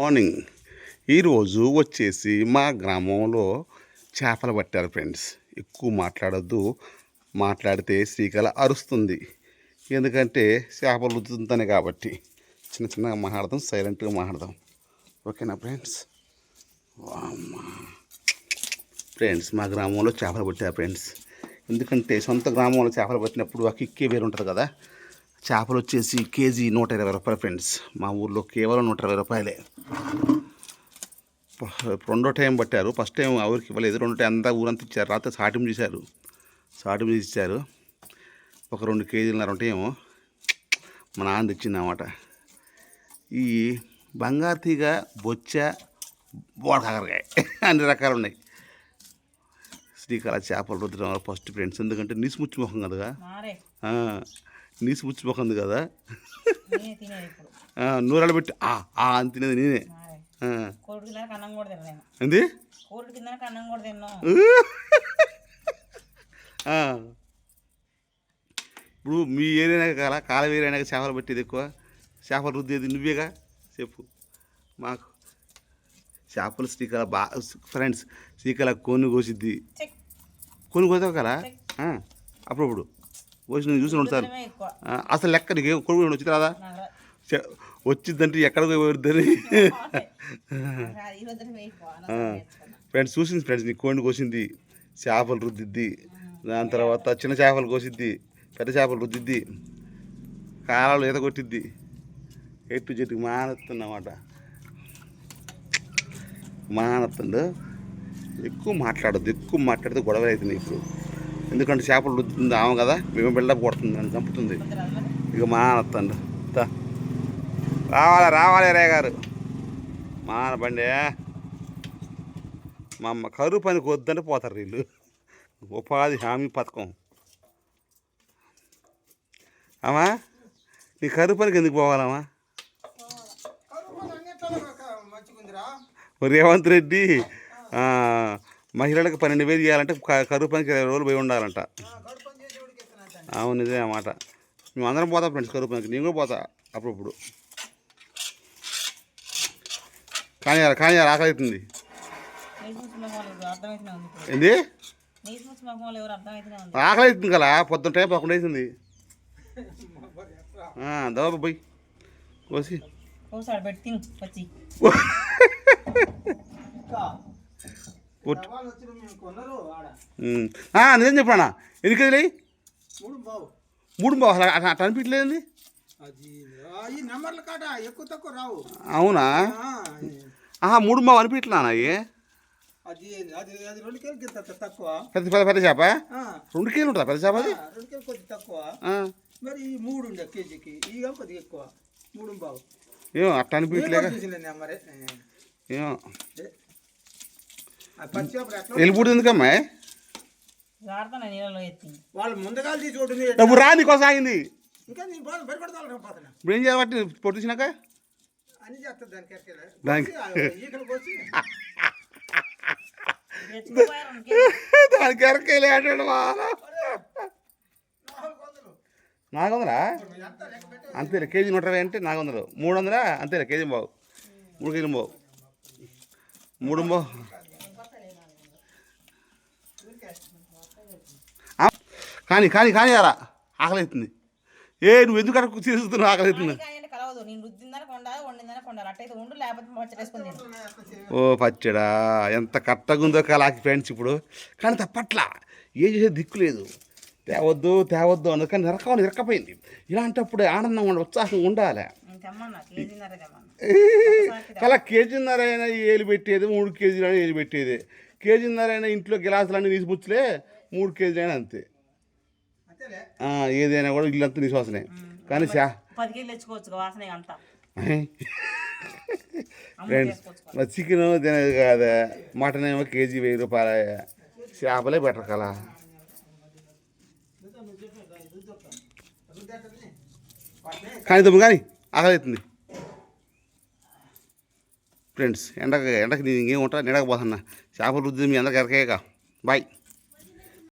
Morning ఈరోజు వచ్చేసి మా గ్రామంలో చేపలు పట్టారు ఫ్రెండ్స్. ఎక్కువ మాట్లాడొద్దు. మాట్లాడితే శ్రీకళ అరుస్తుంది. ఎందుకంటే చేపలు రుద్దుతుందని కాబట్టి. చిన్న చిన్నగా మాట్లాడదాం సైలెంట్గా మాట్లాడదాం. ఓకేనా ఫ్రెండ్స్? ఫ్రెండ్స్ మా గ్రామంలో చేపలు పట్టారు ఫ్రెండ్స్. ఎందుకంటే సొంత గ్రామంలో చేపలు పట్టినప్పుడు ఆ కిక్కే వేరు ఉంటుంది కదా. చేపలు వచ్చేసి కేజీ నూట ఇరవై రూపాయలు ఫ్రెండ్స్. మా ఊర్లో కేవలం నూట ఇరవై రూపాయలే రెండో టైం పట్టారు. ఫస్ట్ టైం ఊరికి ఇవ్వలేదు. రెండో టైం అంతా ఊరంతా ఇచ్చారు. రాత్రి సాటిం చేశారు. సాటిం చేసి ఇచ్చారు. ఒక రెండు కేజీలన్నర ఉంటాయేమో మా నాన్న తెచ్చిందన్నమాట. ఈ బంగారు తీగ బొచ్చ బోడకాకరకాయ అన్ని రకాలు ఉన్నాయి. శ్రీకళ చేపలు రుద్దడం వల్ల ఫస్ట్ ఫ్రెండ్స్. ఎందుకంటే నీసుముచ్చి ముఖం కదా ముఖం ఉంది కదా. నూరాలు పెట్టి ఆ అని తినేది నేనే. ఏంది. ఇప్పుడు మీ ఏరియా కాల కాలం ఏరియాక చేపలు పట్టేది ఎక్కువ. చేపలు రుద్దేది నువ్వేగా? చెప్పు. మాకు చేపలు శ్రీకళ బాగా ఫ్రెండ్స్ శ్రీకళ కోని కోసిద్ది. కొన్ని కోసావు కదా అప్పుడప్పుడు. కోసి నేను చూసి ఉంటాను తినమే ఎక్కువ. అసలు లెక్క నీకు ఏం కొడుకు వచ్చి రాదా? వచ్చిందంటే ఎక్కడికి పోయిద్దని. ఫ్రెండ్స్ చూసింది ఫ్రెండ్స్ నీ కోడిని కోసింది చేపలు రుద్దిద్ది. దాని తర్వాత చిన్న చేపలు కోసిద్ది పెద్ద చేపలు రుద్దిద్ది కాలాలు ఈత కొట్టిద్ది ఎట్టు చెట్టుకు మానెత్తున్నమాట. మానెత్తుండు. ఎక్కువ మాట్లాడద్దు ఎక్కువ మాట్లాడితే గొడవలు అవుతున్నాయి ఇప్పుడు. ఎందుకంటే చేపలు రుద్దుతుంది ఆమె కదా మేము బిల్డప్ కొడుతుంది నన్ను చంపుతుంది. ఇక మానత్తండు తా. రావాలి రావాలి రే గారు. మానబండి మా అమ్మ కరువు పనికి వద్దని పోతారు వీళ్ళు. ఉపాధి హామీ పథకం. అమ్మా నీ కరువు పనికి ఎందుకు పోవాలమ్మా? రేవంత్ రెడ్డి మహిళలకు పన్నెండు వేలు క- కరువు పనికి ఇరవై రోజులు పోయి ఉండాలంట. అవును ఇదే అన్నమాట మేము అందరం పోతాం ఫ్రెండ్స్ కరువు పనికి. నేను కూడా పోతా అప్పుడప్పుడు కానీ కానీ ఆకలి అవుతుంది ఏంది? ఆకలి అవుతుంది కదా పొద్దున్న టైం పదకొండు అవుతుంది దవా పోయి. కోసి. పెట్టి తిను వచ్చి నిజం చెప్పానా? ఎన్ని కేజీలు అయ్యి? మూడు బావు అసలు అట్లా అట్లా అనిపించలేదండి? అది ఆ, ఈ నెంబర్ల కాట ఎక్కువ తక్కువ రావు. అవునా? ఆహా మూడు బావు అనిపించలేనా తక్కువ. పెద్ద పెద్ద పెద్ద చేప? రెండు కేజీలు ఉంటుందా పెద్ద చేప అది. మరి ఈ మూడు ఉండే కేజీకి కొద్దిగా ఎక్కువ. మూడు బావు. ఏమో అట్లా అనిపించలేక చూసిన వెళ్ళిపోతుంది ఎందుకమ్మా? వాళ్ళు ముందుగా డబ్బు రా పోతున్నా ఇప్పుడు ఏం చేయబట్టి పొట్టించినాక అని చేస్తుంది దానికి ఎరకేలే అంటాడు నాలుగు వందలు అంతేలే కేజీ నూట ఇరవై అంటే నాలుగు వందలు మూడు వందలా అంతేలే కేజీ బావు. మూడు కేజీలు బావు. మూడు బావు. కానీ కానీ కానీ అలా ఆకలి అవుతుంది ఏ నువ్వు ఎందుకు అక్కడ తీసుకున్నావు ఆకలి అవుతుంది ఓ పచ్చడా ఎంత కట్టగుందో కలాకి ఫ్రెండ్స్ ఇప్పుడు. కానీ తప్పట్లా ఏం చేసే దిక్కు లేదు. తేవద్దు తేవద్దు అన్నది. కానీ నిరకమని నిరకపోయింది ఇలాంటప్పుడు ఆనందంగా ఉండాలి ఉత్సాహంగా ఉండాలి. తెమ్మన్నా కేజీన్నర అయినా ఏలు పెట్టేది మూడు కేజీలు అయినా ఏలు పెట్టేది. కేజీన్నర అయినా ఇంట్లో గిలాసులన్నీ తీసిపుచ్చలే మూడు కేజీలు అయినా అంతే. ఏదైనా కూడా ఇల్లంతా తీసుకోవాల్సినాయి కానీ శా పది కేజీలు తెచ్చుకోవచ్చు వాసన అంతా. అమ్మ ఫ్రెండ్స్ మరి చికెన్ తినేది కాదు. మటన్ ఏమో కేజీ వెయ్యి రూపాయలు. చేపలే బెటర్ కదా. కానీ తమ్ముడు కానీ ఆకలి అవుతుంది ఫ్రెండ్స్ ఎండక ఎండకి నేను ఇంకేం ఉంటా? నిడకపోతున్నా చేపలు రుద్ది మీ అందరికి ఎరకేయక. బాయ్.